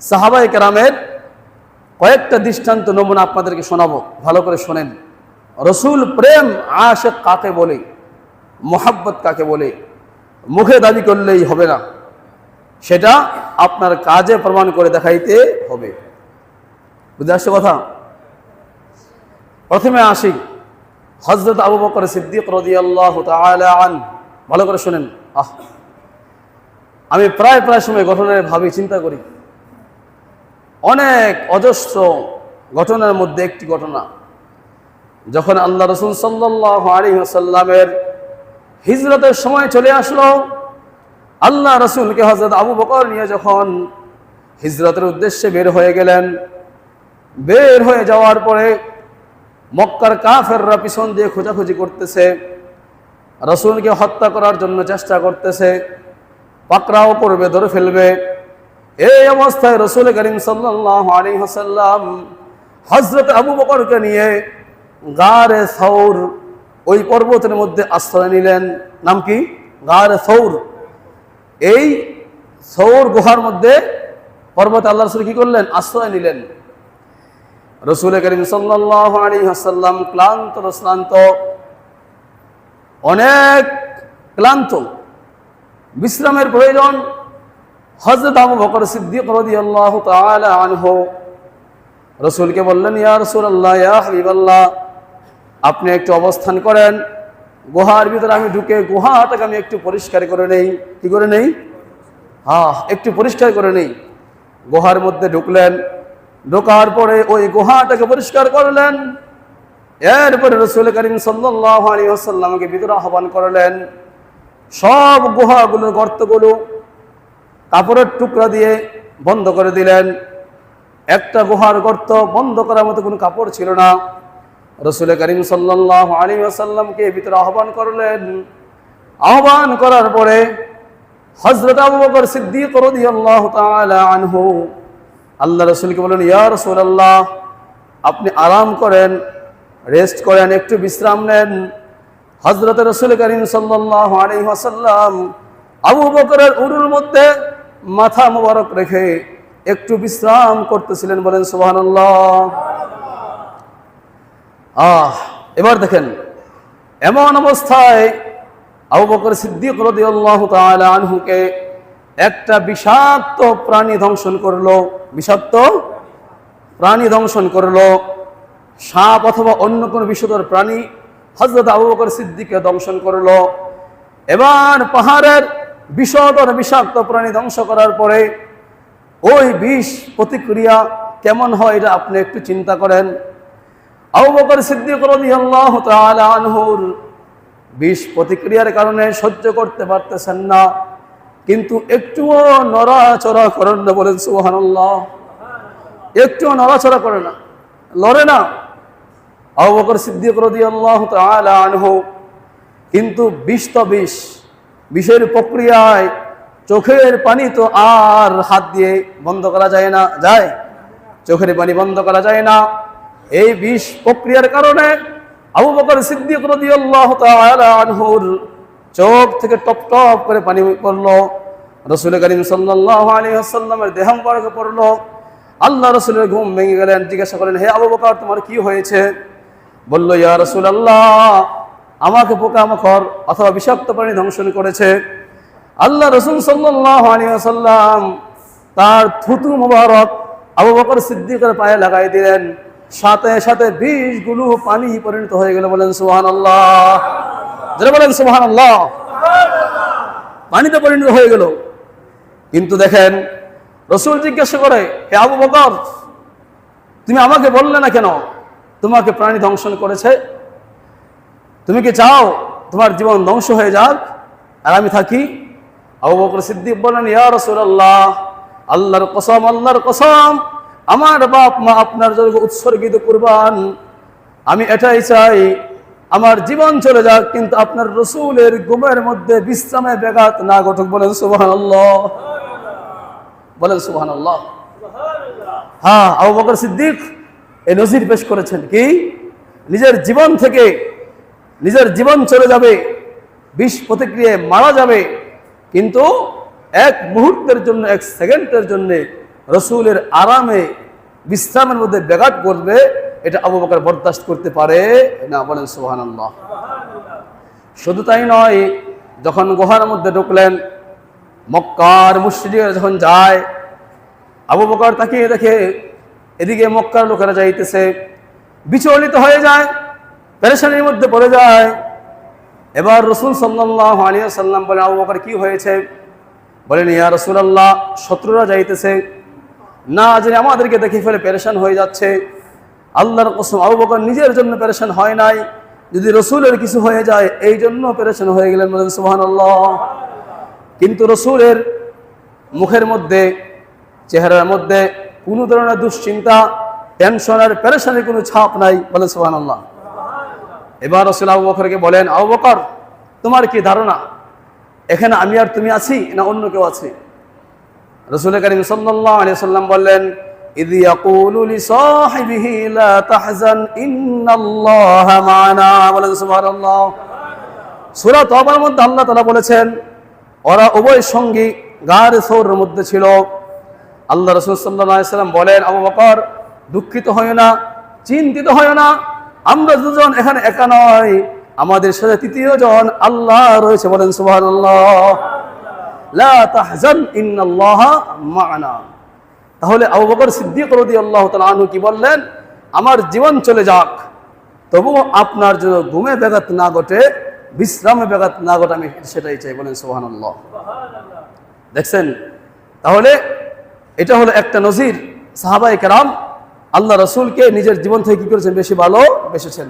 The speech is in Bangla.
সাহাবাই কেরামের কয়েকটা দৃষ্টান্ত নমুনা আপনাদেরকে শোনাবো। ভালো করে শোনেন। রসুল প্রেম আশেক কাকে বলে, মোহাব্বত কাকে বলে, মুখে দাবি করলেই হবে না। সেটা আপনার কাজে প্রমাণ করে দেখাইতে হবে। বুঝে আসছে কথা? প্রথমে আসি। হজরত আবু বকর সিদ্দিক রদিয়াল্লাহ আন। ভালো করে শোনেন। আহ, আমি প্রায় প্রায় সময় ঘটনায় ভাবি, চিন্তা করি। অনেক অজস্র ঘটনার মধ্যে একটি ঘটনা। যখন আল্লাহ রসুল সাল্লাহ আলী সাল্লামের হিজরতের সময় চলে আসলো, আল্লাহ রসুলকে হজরত আবু বকর নিয়ে যখন হিজরতের উদ্দেশ্যে বের হয়ে গেলেন, বের হয়ে যাওয়ার পরে মক্কার কাফেররা পিছন দিয়ে খোঁজাখুঁজি করতেছে, রসুলকে হত্যা করার জন্য চেষ্টা করতেছে, পাকড়াও করবে, ধরে ফেলবে। এই অবস্থায় রসুল করিম হাসাল্লাম হজরত আবু বকরকে নিয়ে গারে সৌর ওই পর্বতের মধ্যে আশ্রয় নিলেন। নাম কি? গারে সৌর এই সৌর গুহার মধ্যে পর্বত আল্লাহ রসুল কি করলেন? আশ্রয় নিলেন। রসুল করিম হাসাল্লাম ক্লান্ত শ্রান্ত অনেক ক্লান্ত, বিশ্রামের প্রয়োজন হজরত আবু বকর সিদ্দিক রাদিয়াল্লাহু তাআলা আনহু রসুলকে বললেন, ইয়া রাসূলুল্লাহ, ইয়া হাবিবাল্লাহ, আপনি একটু অবস্থান করেন। গুহার ভিতরে আমি ঢুকে গুহাটাকে আমি একটু পরিষ্কার করে নেই। কি করে নেই? হ্যাঁ একটু পরিষ্কার করে নেই। গুহার মধ্যে ঢুকলেন। ঢোকার পরে ওই গুহাটাকে পরিষ্কার করলেন। এরপরে রসুল করিম সাল্লাহ আলী আসাল্লামকে ভিতরে আহ্বান করলেন। সব গুহাগুলোর গর্তগুলো কাপড়ের টুকরা দিয়ে বন্ধ করে দিলেন। একটা গুহার গর্ত বন্ধ করার মতো কোনো কাপড় ছিল না। রসুল করিম সাল্লাহ আলী আসাল্লামকে ভিতরে আহ্বান করলেন। আহ্বান করার পরে হজরত আবু সিদ্দিক তাআলা আনহু আল্লাহ রসুলকে বলেন ইয়া আল্লাহ আপনি আরাম করেন, রেস্ট করেন, একটু বিশ্রাম নেন। হজরত রসুল করিম সাল্লাহ আলাইহি ওয়াসাল্লাম আবু বকরের উরুর মধ্যে মাথা মোবারক রেখে একটু বিশ্রাম করতেছিলেন বলেন, সুবহানাল্লাহ। আহ, এবার দেখেন, এমন অবস্থায় আবু বকর সিদ্দিক আনহুকে একটা বিষাক্ত প্রাণী ধ্বংসন করল, বিষাক্ত প্রাণী ধ্বংসন করল, সাপ অথবা অন্য কোনো বিষধর প্রাণী হজরত আবু বকর সিদ্দিককে দংশন করল। এবার পাহাড়ের বিষধর বিষাক্ত প্রাণী ধ্বংস করার পরে ওই বিষ প্রতিক্রিয়া কেমন হয় এটা আপনি একটু চিন্তা করেন। আবু বকর সিদ্দিক রাদিয়াল্লাহু আনহুর বিষ প্রতিক্রিয়ার কারণে সহ্য করতে পারতেছেন না, কিন্তু একটুও নড়াচড়া করেন না বলেন সুবহানাল্লাহ। একটুও নড়াচড়া করে না, লড়ে না। আবু বকর সিদ্দিক রাদিয়াল্লাহু আনহু কিন্তু বিষ তো বিষ বিষের প্রক্রিয়ায় চোখের পানি তো আর হাত দিয়ে বন্ধ করা যায় না, যায়? চোখের পানি বন্ধ করা যায় না। এই বিষ প্রক্রিয়ার কারণে আবু বকর সিদ্দিক চোখ থেকে টপ টপ করে পানি পড়ল। রসুল করিম ওয়াসাল্লামের দেহ পড়ল। আল্লাহ রসুলের ঘুম ভেঙে গেলেন। জিজ্ঞাসা করেন হে আবু বকর, তোমার কি হয়েছে? বলল, ইয়া রসুল আল্লাহ আমাকে পোকামাকড় অথবা বিষাক্ত প্রাণী ধ্বংসন করেছে। আল্লাহ রসুল আলিয়াল্লাম তার থুতু মোবারক আবু বকর সিদ্দিকের পায়ে লাগাই দিলেন। সাথে সাথে বিষগুলো পানি পরিণত হয়ে গেল। বলেন সুহান আল্লাহ যেটা বলেন সুহান আল্লাহ পানিতে পরিণত হয়ে গেল। কিন্তু দেখেন, রসুল জিজ্ঞাসা করে, হে আবু বকর, তুমি আমাকে বললে না কেন? তোমাকে প্রাণী ধ্বংসন করেছে? তুমি কি চাও তোমার জীবন ধ্বংস হয়ে যাক? আর আমি থাকি। আবু বকর সিদ্দিক বলেন রাসূলুল্লাহ, আল্লাহর কসম আল্লাহর কসম, আমার বাপ মা আপনার জন্য উৎসর্গিত কুরবান। আমি এটাই চাই, আমার জীবন চলে যাক, কিন্তু আপনার রসুলের গুমের মধ্যে বিশ্রামে ব্যাঘাত না ঘটুক। বলেন, সুবহানাল্লাহ। বলেন, সুবহানাল্লাহ। হ্যাঁ আবু বকর সিদ্দিক এই নজির পেশ করেছেন কি? নিজের জীবন থেকে নিজের জীবন চলে যাবে, বিষ প্রতিক্রিয়ায় মারা যাবে। কিন্তু এক মুহূর্তের জন্য, এক সেকেন্ডের জন্য রসুলের আরামে, বিশ্রামের মধ্যে ব্যাঘাত করবে এটা আবু বকর বরদাস্ত করতে পারে না বলেন সুহান শুধু তাই নয়, যখন গুহার মধ্যে ঢুকলেন, মক্কার মুসজিদে যখন যায়, আবু বকর তাকিয়ে দেখে, এদিকে মক্কার লোকেরা যাইতেছে, বিচলিত হয়ে যায়। পেরেশানির মধ্যে পড়ে যায়। এবার রসুল সাল্লাহ আলিয়া সাল্লাম বলে আবু বকর, কি হয়েছে? বলেন, ইয়া রসুলাল্লাহ, শত্রুরা যাইতেছে। না জানি আমাদেরকে দেখে ফেলে পেরেশান হয়ে যাচ্ছে। আল্লাহর কসম, আবু বকর নিজের জন্য পেরেশান হয় নাই। যদি রসুলের কিছু হয়ে যায়, এই জন্য পেরেশান হয়ে গেলেন বলেন সুহান কিন্তু রসুলের মুখের মধ্যে, চেহারার মধ্যে কোনো ধরনের দুশ্চিন্তা টেনশনের পেরেশানির কোনো ছাপ নাই বলে সুহান আল্লাহ এবার রসুল আবু বকরকে বলেন, আবু বকর, তোমার কি ধারণা? এখানে আমি আর তুমি আছি না অন্য কেউ আছে? রসুল করিম সাল্লাল্লাহু আলাইহি সাল্লাম বললেন মধ্যে বলেছেন, ওরা উভয় সঙ্গী গার মধ্যে ছিল। আল্লাহ বলেন দুঃখিত হয় না, চিন্তিত হয় না আমরা দুজন এখানে একা নয়, আমাদের সাথে তৃতীয় জন আল্লাহ রয়েছে, বলেন মা'ানা। তাহলে আবু বকর সিদ্দিক রাদিয়াল্লাহু তাআলা আনহু কি বললেন? আমার জীবন চলে যাক, তবুও আপনার জন্য ঘুমে ব্যাঘাত না ঘটে, বিশ্রামে ব্যাঘাত না ঘটে, আমি সেটাই চাই, বলেন সুবহানাল্লাহ। দেখছেন? তাহলে এটা হলো একটা নজির সাহাবাই কেরাম আল্লাহ রসুলকে নিজের জীবন থেকে কি করেছেন? বেশি ভালো বেসেছেন